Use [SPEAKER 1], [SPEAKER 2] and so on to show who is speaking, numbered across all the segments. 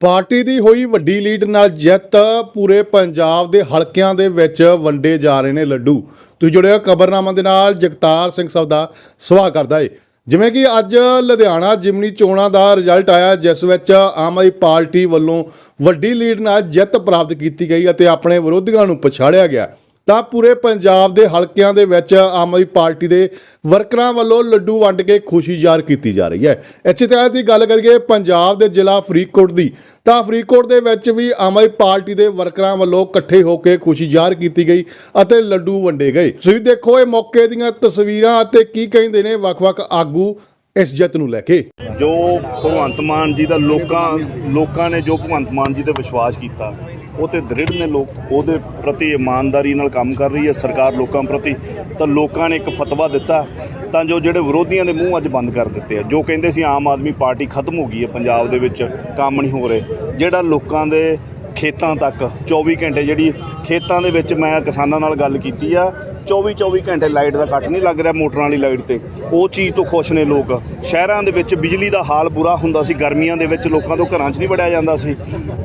[SPEAKER 1] Party ਦੀ ਹੋਈ ਵੱਡੀ lead ਨਾਲ ਜਿੱਤ ਪੂਰੇ ਪੰਜਾਬ ਦੇ ਹਲਕਿਆਂ ਦੇ ਵਿੱਚ ਵੰਡੇ ਜਾ ਰਹੇ ਨੇ ਲੱਡੂ। ਤੁਸੀਂ ਜੁੜਿਓ ਖਬਰਨਾਮਾ ਦੇ ਨਾਲ, ਜਗਤਾਰ ਸਿੰਘ ਸਬਦਾ ਸਵਾਗਤ ਕਰਦਾ ਏ। ਜਿਵੇਂ ਕਿ ਅੱਜ ਲੁਧਿਆਣਾ ਜਿਮਨੀ ਚੋਣਾਂ ਦਾ ਰਿਜ਼ਲਟ ਆਇਆ, ਜਿਸ ਵਿੱਚ ਆਮ ਆਦਮੀ ਪਾਰਟੀ ਵੱਲੋਂ ਵੱਡੀ ਲੀਡ ਨਾਲ ਜਿੱਤ ਪ੍ਰਾਪਤ ਕੀਤੀ ਗਈ ਅਤੇ ਆਪਣੇ ਵਿਰੋਧੀਆਂ ਨੂੰ ਪਛਾੜਿਆ ਗਿਆ। ਤਾਂ ਪੂਰੇ ਪੰਜਾਬ ਦੇ ਹਲਕਿਆਂ ਦੇ ਵਿੱਚ ਆਮ ਆਦਮੀ ਪਾਰਟੀ ਦੇ ਵਰਕਰਾਂ ਵੱਲੋਂ ਲੱਡੂ ਵੰਡ ਕੇ ਖੁਸ਼ੀ ਜ਼ਾਹਰ ਕੀਤੀ ਜਾ ਰਹੀ ਹੈ। ਇੱਥੇ ਤਰ੍ਹਾਂ ਦੀ ਗੱਲ ਕਰੀਏ ਪੰਜਾਬ ਦੇ ਜ਼ਿਲ੍ਹਾ ਫਰੀਦਕੋਟ ਦੀ, ਤਾਂ ਫਰੀਦਕੋਟ ਦੇ ਵਿੱਚ ਵੀ ਆਮ ਆਦਮੀ ਪਾਰਟੀ ਦੇ ਵਰਕਰਾਂ ਵੱਲੋਂ ਇਕੱਠੇ ਹੋ ਕੇ ਖੁਸ਼ੀ ਜ਼ਾਹਰ ਕੀਤੀ ਗਈ ਅਤੇ ਲੱਡੂ ਵੰਡੇ ਗਏ। ਤੁਸੀਂ ਦੇਖੋ ਇਹ ਮੌਕੇ ਦੀਆਂ ਤਸਵੀਰਾਂ ਅਤੇ ਕੀ ਕਹਿੰਦੇ ਨੇ ਵੱਖ-ਵੱਖ ਆਗੂ ਇਸ ਜਿੱਤ ਨੂੰ ਲੈ ਕੇ।
[SPEAKER 2] ਜੋ ਭਗਵੰਤ ਮਾਨ ਜੀ ਦਾ ਲੋਕਾਂ ਲੋਕਾਂ ਨੇ ਜੋ ਭਗਵੰਤ ਮਾਨ ਜੀ ਤੇ ਵਿਸ਼ਵਾਸ ਕੀਤਾ, ਉਹ ਤੇ ਦ੍ਰਿੜ ਨੇ ਲੋਕ, ਉਹਦੇ ਪ੍ਰਤੀ ਇਮਾਨਦਾਰੀ ਨਾਲ ਕੰਮ ਕਰ ਰਹੀ ਹੈ, ਸਰਕਾਰ ਲੋਕਾਂ ਪ੍ਰਤੀ, ਤਾਂ ਲੋਕਾਂ ਨੇ ਇੱਕ ਫਤਵਾ ਦਿੱਤਾ, ਤਾਂ ਜੋ ਜਿਹੜੇ ਵਿਰੋਧੀਆਂ ਦੇ ਮੂੰਹ ਅੱਜ ਬੰਦ ਕਰ ਦਿੱਤੇ ਆ। ਜੋ ਕਹਿੰਦੇ ਸੀ ਆਮ ਆਦਮੀ ਪਾਰਟੀ ਖਤਮ ਹੋ ਗਈ ਹੈ, ਪੰਜਾਬ ਦੇ ਵਿੱਚ ਕੰਮ ਨਹੀਂ ਹੋ ਰਹੇ, ਜਿਹੜਾ ਲੋਕਾਂ ਦੇ ਖੇਤਾਂ ਤੱਕ 24 ਘੰਟੇ ਜਿਹੜੀ ਖੇਤਾਂ ਦੇ ਵਿੱਚ ਮੈਂ ਕਿਸਾਨਾਂ ਨਾਲ ਗੱਲ ਕੀਤੀ ਆ 24 24 ਘੰਟੇ ਲਾਈਟ ਦਾ ਕੱਟ ਨਹੀਂ ਲੱਗ ਰਿਹਾ ਮੋਟਰਾਂ ਵਾਲੀ ਲਾਈਟ ਤੇ। ਉਹ ਚੀਜ਼ ਤੋਂ ਖੁਸ਼ ਨੇ ਲੋਕ। ਸ਼ਹਿਰਾਂ ਦੇ ਵਿੱਚ ਬਿਜਲੀ ਦਾ ਹਾਲ ਬੁਰਾ ਹੁੰਦਾ ਸੀ, ਗਰਮੀਆਂ ਦੇ ਵਿੱਚ ਲੋਕਾਂ ਤੋਂ ਘਰਾਂ 'ਚ ਨਹੀਂ ਵੜਿਆ ਜਾਂਦਾ ਸੀ।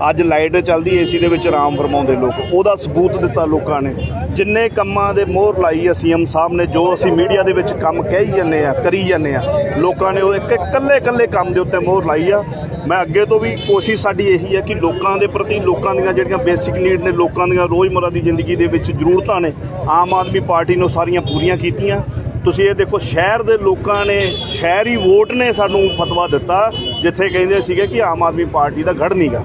[SPEAKER 2] ਅੱਜ ਲਾਈਟ ਚੱਲਦੀ ਏਸੀ ਦੇ ਵਿੱਚ ਆਰਾਮ ਫਰਮਾਉਂਦੇ ਲੋਕ। ਉਹਦਾ ਸਬੂਤ ਦਿੱਤਾ ਲੋਕਾਂ ਨੇ। ਜਿੰਨੇ ਕੰਮਾਂ ਦੇ ਮੋਹਰ ਲਾਈ ਹੈ ਸੀਐਮ ਸਾਹਿਬ ਨੇ, ਜੋ ਅਸੀਂ ਮੀਡੀਆ ਦੇ ਵਿੱਚ ਕੰਮ ਕਹੀ ਜਾਂਦੇ ਆ, ਕਰੀ ਜਾਂਦੇ ਆ, ਲੋਕਾਂ ਨੇ ਉਹ ਇੱਕ ਇਕੱਲੇ ਇਕੱਲੇ ਕੰਮ ਦੇ ਉੱਤੇ ਮੋਹਰ ਲਾਈ ਆ। ਮੈਂ ਅੱਗੇ ਤੋਂ ਵੀ ਕੋਸ਼ਿਸ਼ ਸਾਡੀ ਇਹੀ ਹੈ ਕਿ ਲੋਕਾਂ ਦੇ ਪ੍ਰਤੀ ਲੋਕਾਂ ਦੀਆਂ ਜਿਹੜੀਆਂ ਬੇਸਿਕ ਨੀਡ ਨੇ, ਲੋਕਾਂ ਦੀਆਂ ਰੋਜ਼ਮਰਰਾ ਦੀ ਜ਼ਿੰਦਗੀ ਦੇ ਵਿੱਚ ਜ਼ਰੂਰਤਾਂ ਨੇ, ਆਮ ਆਦਮੀ ਪਾਰਟੀ ਨੇ ਉਹ ਸਾਰੀਆਂ ਪੂਰੀਆਂ ਕੀਤੀਆਂ। ਤੁਸੀਂ ਇਹ ਦੇਖੋ, ਸ਼ਹਿਰ ਦੇ ਲੋਕਾਂ ਨੇ ਸ਼ਹਿਰੀ ਵੋਟ ਨੇ ਸਾਨੂੰ ਫਤਵਾ ਦਿੱਤਾ, ਜਿੱਥੇ ਕਹਿੰਦੇ ਸੀਗੇ ਕਿ ਆਮ ਆਦਮੀ ਪਾਰਟੀ ਦਾ ਗੜ ਨਹੀਂਗਾ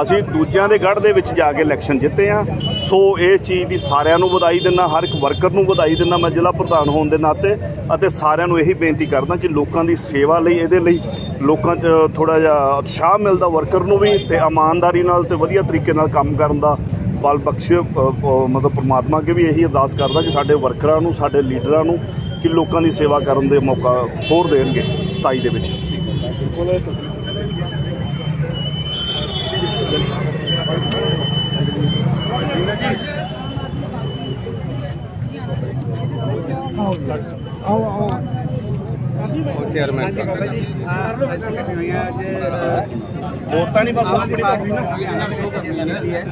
[SPEAKER 2] ਅਸੀਂ ਦੂਜਿਆਂ ਦੇ ਗੜ ਦੇ ਵਿੱਚ ਜਾ ਕੇ ਇਲੈਕਸ਼ਨ ਜਿੱਤੇ ਆ ਸੋ ਇਸ ਚੀਜ਼ ਦੀ ਸਾਰਿਆਂ ਨੂੰ ਵਧਾਈ ਦਿੰਦਾ, ਹਰ ਇੱਕ ਵਰਕਰ ਨੂੰ ਵਧਾਈ ਦਿੰਦਾ, ਮੈਂ ਜ਼ਿਲ੍ਹਾ ਪ੍ਰਧਾਨ ਹੋਣ ਦੇ ਨਾਤੇ ਅਤੇ ਸਾਰਿਆਂ ਨੂੰ ਇਹੀ ਬੇਨਤੀ ਕਰਦਾ ਕਿ ਲੋਕਾਂ ਦੀ ਸੇਵਾ ਲਈ, ਇਹਦੇ ਲਈ ਲੋਕਾਂ 'ਚ ਥੋੜਾ ਜਿਹਾ ਉਤਸ਼ਾਹ ਮਿਲਦਾ ਵਰਕਰ ਨੂੰ ਵੀ ਤੇ ਇਮਾਨਦਾਰੀ ਨਾਲ ਤੇ ਵਧੀਆ ਤਰੀਕੇ ਨਾਲ ਕੰਮ ਕਰਨ ਦਾ ਬਲ ਬਖਸ਼ੇ ਮਤਲਬ ਪ੍ਰਮਾਤਮਾ ਅੱਗੇ ਵੀ ਇਹੀ ਅਰਦਾਸ ਕਰਦਾ ਕਿ ਸਾਡੇ ਵਰਕਰਾਂ ਨੂੰ, ਸਾਡੇ ਲੀਡਰਾਂ ਨੂੰ ਕਿ ਲੋਕਾਂ ਦੀ ਸੇਵਾ ਕਰਨ ਦੇ ਮੌਕਾ ਹੋਰ ਦੇਣਗੇ 27 ਦੇ ਵਿੱਚ।
[SPEAKER 3] ਚੇਅਰਮੈਨ ਸਾਹਿਬ
[SPEAKER 4] ਬਾਬਾ ਜੀ ਆ ਅੱਜ ਇਕੱਠੇ ਹੋਏ ਆ ਅੱਜ
[SPEAKER 2] ਵੋਟਾਂ ਨਹੀਂ ਬਸ ਆਪਣੀ
[SPEAKER 4] ਪਾਰਟੀ ਨੂੰ ਹਰਿਆਣਾ ਵਿੱਚ ਜਿੱਤ ਹੈ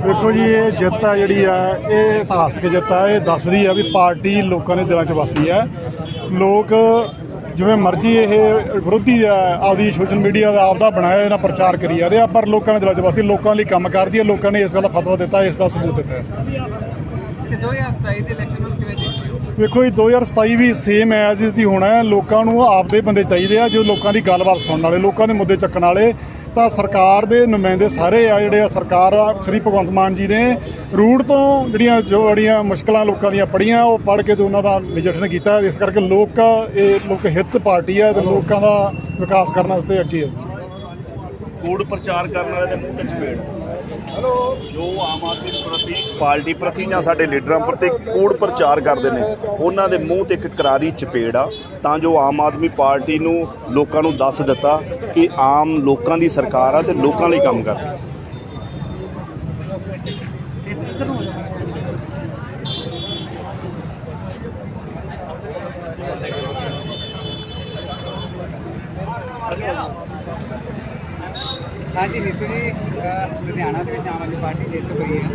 [SPEAKER 5] ਵੇਖੋ ਜੀ, ਇਹ ਜਿੱਤ ਆ ਜਿਹੜੀ ਆ, ਇਹ ਇਤਿਹਾਸਕ ਜਿੱਤ ਆ, ਇਹ ਦੱਸਦੀ ਆ ਵੀ ਪਾਰਟੀ ਲੋਕਾਂ ਦੇ ਦਿਲਾਂ 'ਚ ਵਸਦੀ ਆ। ਲੋਕ ਜਿਵੇਂ ਮਰਜ਼ੀ ਇਹ ਵਿਰੋਧੀ ਆ ਆਪਦੀ ਸੋਸ਼ਲ ਮੀਡੀਆ ਦਾ ਆਪਦਾ ਬਣਾਇਆ ਇਹਨਾਂ ਪ੍ਰਚਾਰ ਕਰੀ ਜਾ ਰਹੇ ਆ ਪਰ ਲੋਕਾਂ ਦੇ ਦਿਲਾਂ 'ਚ ਵਸਦੀ ਲੋਕਾਂ ਲਈ ਕੰਮ ਕਰਦੀ ਆ ਲੋਕਾਂ ਨੇ ਇਸ ਗੱਲ ਦਾ ਫਤਵਾ ਦਿੱਤਾ ਇਸ ਦਾ ਸਬੂਤ ਦਿੱਤਾ ਇਸ
[SPEAKER 4] ਤੇ 2027 ਦੇ ਇਲੈਕਸ਼ਨ ਨੂੰ ਕਿਵੇਂ ਦੇਖਦੇ ਹੋ?
[SPEAKER 5] ਵੇਖੋ ਜੀ 2027 ਵੀ ਸੇਮ ਐਜ਼ ਇਸ ਦੀ ਹੋਣਾ ਹੈ ਲੋਕਾਂ ਨੂੰ ਆਪਦੇ ਬੰਦੇ ਚਾਹੀਦੇ ਆ ਜੋ ਲੋਕਾਂ ਦੀ ਗੱਲਬਾਤ ਸੁਣਨ ਵਾਲੇ ਲੋਕਾਂ ਦੇ ਮੁੱਦੇ ਚੱਕਣ ਵਾਲੇ ਤਾਂ ਸਰਕਾਰ ਦੇ ਨੁਮਾਇੰਦੇ ਸਾਰੇ ਆ ਜਿਹੜੇ ਆ ਸਰਕਾਰ ਆ, ਸ੍ਰੀ ਭਗਵੰਤ ਮਾਨ ਜੀ ਨੇ ਰੂਟ ਤੋਂ ਜਿਹੜੀਆਂ ਜੋ ਜਿਹੜੀਆਂ ਮੁਸ਼ਕਲਾਂ ਲੋਕਾਂ ਦੀਆਂ ਪੜੀਆਂ ਉਹ ਪੜ ਕੇ ਤੇ ਉਹਨਾਂ ਦਾ ਨਜਿੱਠਣ ਕੀਤਾ। ਇਸ ਕਰਕੇ ਲੋਕ, ਇਹ ਲੋਕ ਹਿੱਤ ਪਾਰਟੀ ਹੈ ਤੇ ਲੋਕਾਂ ਦਾ ਵਿਕਾਸ ਕਰਨ ਵਾਸਤੇ ਅੱਗੇ ਹੈ
[SPEAKER 2] ਕੂੜ ਪ੍ਰਚਾਰ ਕਰਨ ਵਾਲੇ ਦੇ ਮੂੰਹ ਤੇ ਚਪੇੜ। ਹੈਲੋ ਜੋ ਆਮ ਆਦਮੀ ਪਾਰਟੀ ਪ੍ਰਤੀ ਜਾਂ ਸਾਡੇ ਲੀਡਰਾਂ ਪ੍ਰਤੀ ਕੂੜ ਪ੍ਰਚਾਰ ਕਰਦੇ ਨੇ। ਉਹਨਾਂ ਦੇ ਮੂੰਹ ਤੇ ਇੱਕ ਕਰਾਰੀ ਚਪੇੜ ਆ। ਤਾਂ ਜੋ ਆਮ ਆਦਮੀ ਪਾਰਟੀ ਨੂੰ ਲੋਕਾਂ ਨੂੰ ਦੱਸ ਦਿੱਤਾ ਕਿ ਆਮ ਲੋਕਾਂ ਦੀ ਸਰਕਾਰ ਆ ਤੇ ਲੋਕਾਂ ਲਈ ਕੰਮ ਕਰਦੀ
[SPEAKER 4] ਹਾਂਜੀ ਨੀਤੂ ਜੀ ਲੁਧਿਆਣਾ ਦੇ ਵਿੱਚ ਆਮ ਆਦਮੀ ਪਾਰਟੀ ਜਿੱਤ ਹੋਈ ਹੈ?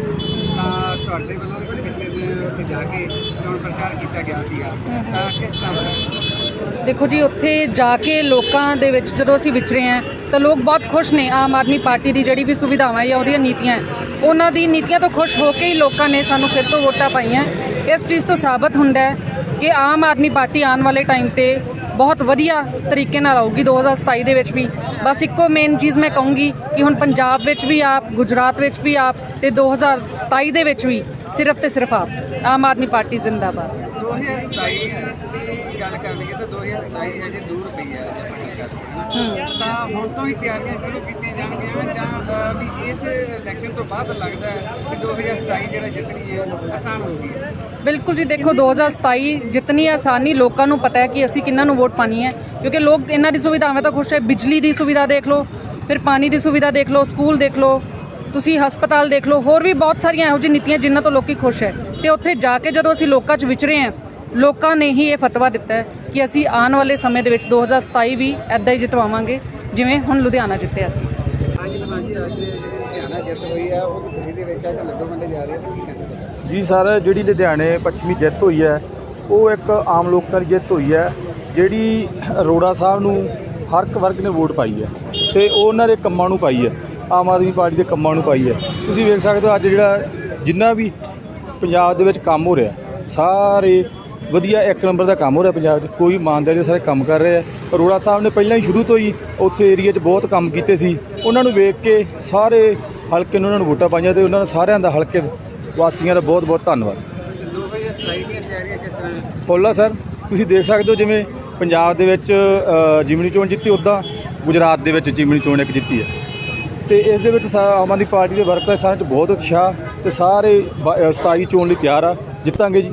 [SPEAKER 4] ਤਾਂ ਤੁਹਾਡੇ ਵੱਲੋਂ ਵੀ ਪਿਛਲੇ ਦਿਨ ਉੱਥੇ ਜਾ ਕੇ ਚੋਣ ਪ੍ਰਚਾਰ ਕੀਤਾ ਗਿਆ ਸੀਗਾ। ਤਾਂ ਕਿਸ ਤਰ੍ਹਾਂ
[SPEAKER 6] ਦੇਖੋ ਜੀ ਉੱਥੇ ਜਾ ਕੇ ਲੋਕਾਂ ਦੇ ਵਿੱਚ ਜਦੋਂ ਅਸੀਂ ਵਿਚਰੇ ਹਾਂ ਤਾਂ ਲੋਕ ਬਹੁਤ ਖੁਸ਼ ਨੇ। ਆਮ ਆਦਮੀ ਪਾਰਟੀ ਦੀ ਜਿਹੜੀ ਵੀ ਸੁਵਿਧਾਵਾਂ ਜਾਂ ਉਹਦੀਆਂ ਨੀਤੀਆਂ ਉਹਨਾਂ ਦੀ ਨੀਤੀਆਂ ਤੋਂ ਖੁਸ਼ ਹੋ ਕੇ ਹੀ ਲੋਕਾਂ ਨੇ ਸਾਨੂੰ ਫਿਰ ਤੋਂ ਵੋਟਾਂ ਪਾਈਆਂ। ਇਸ ਚੀਜ਼ ਤੋਂ ਸਾਬਤ ਹੁੰਦਾ ਹੈ ਕਿ ਆਮ ਆਦਮੀ ਪਾਰਟੀ ਆਉਣ ਵਾਲੇ ਟਾਈਮ ਤੇ ਬਹੁਤ ਵਧੀਆ ਤਰੀਕੇ ਨਾਲ ਆਊਗੀ 2027 ਦੇ ਵਿੱਚ ਵੀ। ਬਸ ਇੱਕੋ ਮੇਨ ਚੀਜ਼ ਮੈਂ ਕਹੂੰਗੀ ਕਿ ਹੁਣ ਪੰਜਾਬ ਵਿੱਚ ਵੀ ਆਪ, ਗੁਜਰਾਤ ਵਿੱਚ ਵੀ ਆਪ ਤੇ 2027 ਦੇ ਵਿੱਚ ਵੀ ਸਿਰਫ ਤੇ ਸਿਰਫ ਆਪ। ਆਮ ਆਦਮੀ ਪਾਰਟੀ ਜ਼ਿੰਦਾਬਾਦ।
[SPEAKER 4] 2027 ਦੀ ਗੱਲ ਕਰ ਲਈਏ ਤਾਂ 2027 ਹਜੇ ਦੂਰ ਪਈ ਹੈ ਅਜੇ ਪੜ੍ਹੀ ਕਰਕੇ ਹਨਾ। ਤਾਂ ਹੁਣ ਤੋਂ ਹੀ ਤਿਆਰੀਆਂ ਸ਼ੁਰੂ ਕੀਤੀਆਂ ਜਾਣਗੀਆਂ ਜਾਂ ਅ, ਵੀ ਇਸ ਇਲੈਕਸ਼ਨ ਤੋਂ ਬਾਅਦ ਲੱਗਦਾ ਹੈ ਕਿ 2027 ਜਿਹੜਾ ਜਿੱਤਣੀ ਹੈ ਆਸਾਨ ਹੋਊਗੀ
[SPEAKER 6] ਬਿਲਕੁਲ ਜੀ ਦੇਖੋ 2027 ਜਿਤਨੀ ਆਸਾਨੀ ਲੋਕਾਂ ਨੂੰ ਪਤਾ ਹੈ ਕਿ ਅਸੀਂ ਕਿੰਨਾਂ ਨੂੰ ਵੋਟ ਪਾਣੀ ਹੈ ਕਿਉਂਕਿ ਲੋਕ ਇਹਨਾਂ ਦੀ ਸੁਵਿਧਾਵਾਂ ਤਾਂ ਖੁਸ਼ ਹੈ। ਬਿਜਲੀ ਦੀ ਸੁਵਿਧਾ ਦੇਖ ਲਓ ਫਿਰ ਪਾਣੀ ਦੀ ਸੁਵਿਧਾ ਦੇਖ ਲਓ ਸਕੂਲ ਦੇਖ ਲਓ ਤੁਸੀਂ ਹਸਪਤਾਲ ਦੇਖ ਲਓ ਹੋਰ ਵੀ ਬਹੁਤ ਸਾਰੀਆਂ ਇਹੋ ਜਿਹੀ ਨੀਤੀਆਂ ਜਿਨ੍ਹਾਂ ਤੋਂ ਲੋਕੀ ਖੁਸ਼ ਹੈ। ਤੇ ਉੱਥੇ ਜਾ ਕੇ ਜਦੋਂ ਅਸੀਂ ਲੋਕਾਂ 'ਚ ਵਿਚਰੇ ਹਾਂ ਲੋਕਾਂ ਨੇ ਹੀ ਇਹ ਫਤਵਾ ਦਿੱਤਾ ਹੈ ਕਿ ਅਸੀਂ ਆਉਣ ਵਾਲੇ ਸਮੇਂ ਦੇ ਵਿੱਚ 2027 ਵੀ ਐਦਾਂ ਹੀ ਜਿਤਵਾਵਾਂਗੇ, ਜਿਵੇਂ ਹੁਣ ਲੁਧਿਆਣਾ ਜਿੱਤਿਆ ਸੀ।
[SPEAKER 4] ਜੀ
[SPEAKER 3] ਸਰ, ਜਿਹੜੀ ਲੁਧਿਆਣੇ ਪੱਛਮੀ ਜਿੱਤ ਹੋਈ ਹੈ, ਉਹ ਇੱਕ ਆਮ ਲੋਕਾਂ ਦੀ ਜਿੱਤ ਹੋਈ ਹੈ, ਜਿਹੜੀ ਅਰੋੜਾ ਸਾਹਿਬ ਨੂੰ ਹਰ ਇੱਕ ਵਰਗ ਨੇ ਵੋਟ ਪਾਈ ਹੈ ਤੇ ਉਹਨਾਂ ਦੇ ਕੰਮਾਂ ਨੂੰ ਪਾਈ ਹੈ, ਆਮ ਆਦਮੀ ਪਾਰਟੀ ਦੇ ਕੰਮਾਂ ਨੂੰ ਪਾਈ ਹੈ। ਤੁਸੀਂ ਵੇਖ ਸਕਦੇ ਹੋ ਅੱਜ ਜਿਹੜਾ ਜਿੰਨਾ ਵੀ ਪੰਜਾਬ ਦੇ ਵਿੱਚ ਕੰਮ ਹੋ ਰਿਹਾ, ਸਾਰੇ ਵਧੀਆ ਇੱਕ ਨੰਬਰ ਦਾ ਕੰਮ ਹੋ ਰਿਹਾ ਪੰਜਾਬ 'ਚ। ਕੋਈ ਇਮਾਨਦਾਰੀ ਦੇ ਸਾਰੇ ਕੰਮ ਕਰ ਰਹੇ ਆ। ਅਰੋੜਾ ਸਾਹਿਬ ਨੇ ਪਹਿਲਾਂ ਹੀ ਸ਼ੁਰੂ ਤੋਂ ਹੀ ਉੱਥੇ ਏਰੀਆ 'ਚ ਬਹੁਤ ਕੰਮ ਕੀਤੇ ਸੀ। ਉਹਨਾਂ ਨੂੰ ਵੇਖ ਕੇ ਸਾਰੇ ਹਲਕੇ ਨੂੰ ਉਹਨਾਂ ਨੂੰ ਵੋਟਾਂ ਪਾਈਆਂ ਤੇ ਉਹਨਾਂ ਦਾ ਸਾਰਿਆਂ ਦਾ ਹਲਕੇ ਵਾਸੀਆਂ ਦਾ ਬਹੁਤ ਬਹੁਤ ਧੰਨਵਾਦ।
[SPEAKER 4] 2027
[SPEAKER 3] ਪੋਲਾ ਸਰ ਤੁਸੀਂ ਦੇਖ ਸਕਦੇ ਹੋ ਜਿਵੇਂ ਪੰਜਾਬ ਦੇ ਵਿੱਚ ਜਿਮਨੀ ਚੋਣ ਜਿੱਤੀ ਉੱਦਾਂ ਗੁਜਰਾਤ ਦੇ ਵਿੱਚ ਜਿਮਨੀ ਚੋਣ ਇੱਕ ਜਿੱਤੀ ਹੈ। ਤੇ ਇਸ ਦੇ ਵਿੱਚ ਸਾ- ਆਮ ਆਦਮੀ ਪਾਰਟੀ ਦੇ ਵਰਕਰ ਸਾਰਿਆਂ 'ਚ ਬਹੁਤ ਉਤਸ਼ਾਹ ਤੇ ਸਾਰੇ ਬ- ਅ, 27 ਚੋਣ ਲਈ ਤਿਆਰ ਆ। ਜਿੱਤਾਂਗੇ ਜੀ।